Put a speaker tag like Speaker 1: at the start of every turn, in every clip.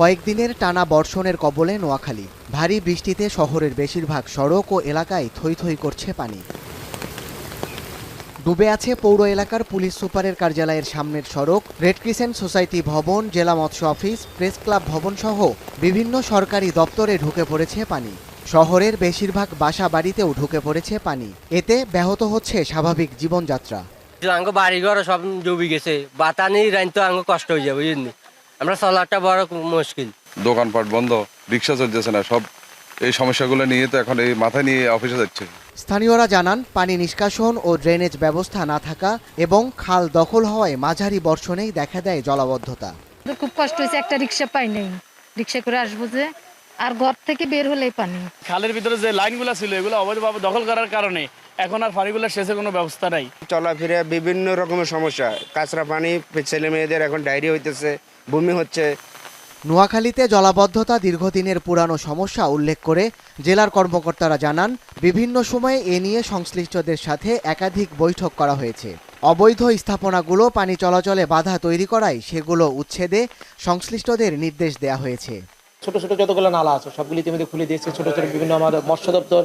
Speaker 1: কয়েকদিনের টানা বর্ষণের কবলে নোয়াখালী। ভারী বৃষ্টিতে শহরের বেশিরভাগ সড়ক ও এলাকায় থই থই করছে পানি। ডুবে আছে পৌর এলাকার পুলিশ সুপারের কার্যালয়ের সামনের সড়ক, রেড ক্রিসেন্ট সোসাইটি ভবন, জেলা মৎস্য অফিস, প্রেস ক্লাব ভবন সহ বিভিন্ন সরকারি দপ্তরে ঢুকে পড়েছে পানি। শহরের বেশিরভাগ বাসা বাড়িতেও ঢুকে পড়েছে পানি। এতে ব্যাহত হচ্ছে স্বাভাবিক জীবনযাত্রা।
Speaker 2: আঙ্গ বাড়ি সব ডুবি গেছে। বাতানি রাইন তো আঙ্গ কষ্ট হয়ে যাবে আমরা চলাটা বড় মুশকিল।
Speaker 3: দোকানপাট বন্ধ রিক্সা চলতেছে না সব এই সমস্যাগুলো নিয়ে তো এখন এই মাথা নিয়ে অফিসে যাচ্ছে।
Speaker 1: স্থানীয়রা জানান পানি নিষ্কাশন ও ড্রেনেজ ব্যবস্থা না থাকা এবং খাল দখল হওয়ায় মাঝারি বর্ষণেই দেখা দেয় জলাবদ্ধতা।
Speaker 4: খুব কষ্ট হয়েছে একটা রিক্সা পাই নাই। রিক্সা করে আসব যে আর ঘর থেকে বের হলেই পানি।
Speaker 5: খালের ভিতরে যে লাইনগুলো ছিল এগুলো অবৈধভাবে দখল করার কারণে এখন আর পানিগুলো শেষের কোনো ব্যবস্থা নাই।
Speaker 6: চলাফেরা বিভিন্ন রকমের সমস্যা। কাঁচরা পানি ছেলে মেয়েদের এখন ডায়রি হইতেছে বমি হচ্ছে।
Speaker 1: নোয়াখালীতে জলাবদ্ধতা দীর্ঘদিনের পুরানো সমস্যা উল্লেখ করে জেলার কর্মকর্তারা জানান বিভিন্ন সময়ে এ নিয়ে সংশ্লিষ্টদের সাথে একাধিক বৈঠক করা হয়েছে। অবৈধ স্থাপনাগুলো পানি চলাচলে বাধা তৈরি করায় সেগুলো উচ্ছেদে সংশ্লিষ্টদের নির্দেশ দেয়া হয়েছে।
Speaker 7: ছোট ছোট যতগুলো নালা আছে সবগুলি ইতিমধ্যে খুলে দিয়েছে। ছোট ছোট বিভিন্ন আমাদের মৎস্য দপ্তর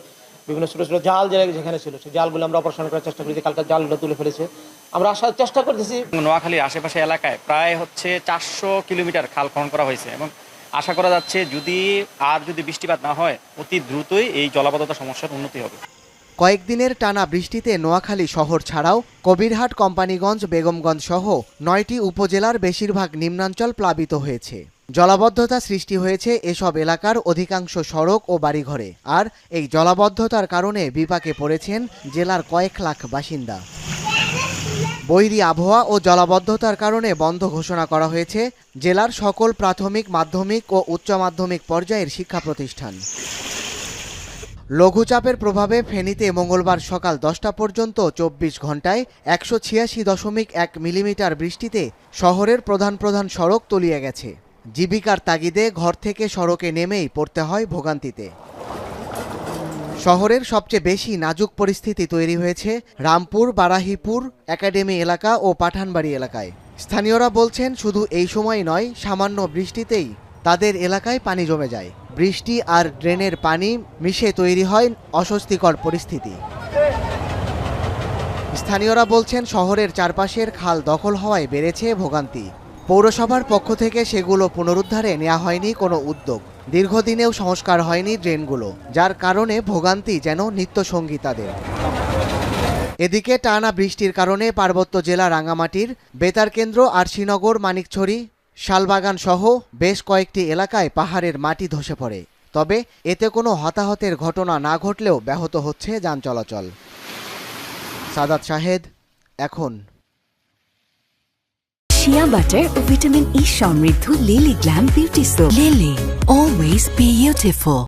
Speaker 7: বিভিন্ন ছোট ছোট জাল যেখানে ছিল সেই জালগুলো আমরা অপারেশন করার চেষ্টা করেছি কালকে জালগুলো তুলে ফেলেছে। আমরা আসার চেষ্টা করতেছি।
Speaker 8: নোয়াখালীর আশেপাশে এলাকায় প্রায় হচ্ছে চারশো কিলোমিটার খাল খনন করা হয়েছে এবং আশা করা যাচ্ছে যদি আর যদি বৃষ্টিপাত না হয় অতি দ্রুতই এই জলাবদ্ধতা সমস্যার উন্নতি হবে।
Speaker 1: কয়েকদিনের টানা বৃষ্টিতে নোয়াখালী শহর ছাড়াও কবিরহাট কোম্পানিগঞ্জ বেগমগঞ্জ সহ নয়টি উপজেলার বেশিরভাগ নিম্নাঞ্চল প্লাবিত হয়েছে। জলাবদ্ধতা সৃষ্টি হয়েছে এসব এলাকার অধিকাংশ সড়ক ও বাড়িঘরে। আর এই জলাবদ্ধতার কারণে বিপাকে পড়েছেন জেলার কয়েক লাখ বাসিন্দা। বৈরী আবহাওয়া ও জলাবদ্ধতার কারণে বন্ধ ঘোষণা করা হয়েছে জেলার সকল প্রাথমিক, মাধ্যমিক ও উচ্চ মাধ্যমিক পর্যায়ের শিক্ষা প্রতিষ্ঠান। লঘুচাপের প্রভাবে ফেনীতে মঙ্গলবার সকাল দশটা পর্যন্ত চব্বিশ ঘন্টায় একশো ছিয়াশি দশমিক এক মিলিমিটার বৃষ্টিতে শহরের প্রধান প্রধান সড়ক তলিয়ে গেছে। জীবিকার তাগিদে ঘর থেকে সড়কে নেমেই পড়তে হয় ভোগান্তিতে। শহরের সবচেয়ে বেশি নাজুক পরিস্থিতি তৈরি হয়েছে রামপুর, বারাহিপুর, একাডেমি এলাকা ও পাঠানবাড়ি এলাকায়। স্থানীয়রা বলছেন, শুধু এই সময় নয়, সামান্য বৃষ্টিতেই তাদের এলাকায় পানি জমে যায়। বৃষ্টি আর ড্রেনের পানি মিশে তৈরি হয় অস্বস্তিকর পরিস্থিতি। স্থানীয়রা বলছেন, শহরের চারপাশের খাল দখল হওয়ায় বেড়েছে ভোগান্তি। পৌরসভার পক্ষ থেকে সেগুলো পুনরুদ্ধারে নেওয়া হয়নি কোনো উদ্যোগ। দীর্ঘদিনেও সংস্কার হয়নি ড্রেনগুলো, যার কারণে ভোগান্তি যেন নিত্যসঙ্গী তাদের। এদিকে টানা বৃষ্টির কারণে পার্বত্য জেলা রাঙামাটির বেতার কেন্দ্র আর শ্রীনগর, মানিকছড়ি, শালবাগান সহ বেশ কয়েকটি এলাকায় পাহাড়ের মাটি ধসে পড়ে। তবে এতে কোনো হতাহতের ঘটনা না ঘটলেও ব্যাহত হচ্ছে যান চলাচল। সাদাত শাহেদ, এখন
Speaker 9: ഹിന ബട്ടർ വിറ്റമിൻ ഇ സമൃദ്ധ Lily glam beauty soap Lily always beautiful